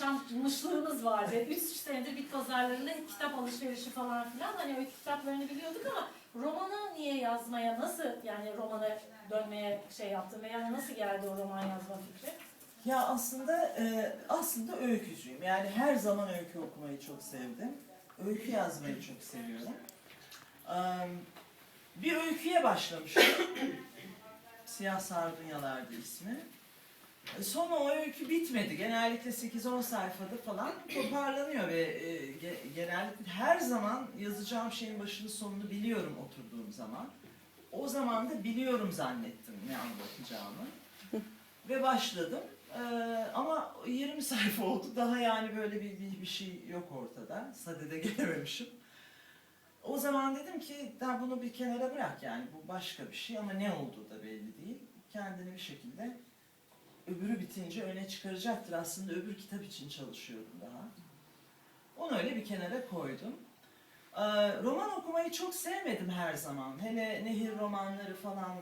yaşanmışlığımız vardı. Üç senedir bit pazarlarında hep kitap alışverişi falan filan. Hani öykü kitaplarını biliyorduk ama romanı niye yazmaya, nasıl yani romana dönmeye şey yaptın ve yani nasıl geldi o roman yazma fikri? Ya aslında e, aslında öykücüyüm. Yani her zaman öykü okumayı çok sevdim. Öykü yazmayı çok seviyorum. Bir öyküye başlamıştım. Siyah Sardunyalardı ismi. Sonra o öykü bitmedi. Genellikle 8-10 sayfada falan toparlanıyor ve e, ge- genellikle her zaman yazacağım şeyin başını sonunu biliyorum oturduğum zaman. O zaman da biliyorum zannettim ne anlatacağımı. ve başladım. Ee, ama 20 sayfa oldu. Daha yani böyle bir, bir, bir şey yok ortada. Sadede gelememişim. O zaman dedim ki daha bunu bir kenara bırak yani bu başka bir şey ama ne olduğu da belli değil. Kendini bir şekilde öbürü bitince öne çıkaracaktır. Aslında öbür kitap için çalışıyordum daha. Onu öyle bir kenara koydum. Ee, roman okumayı çok sevmedim her zaman. Hele nehir romanları falan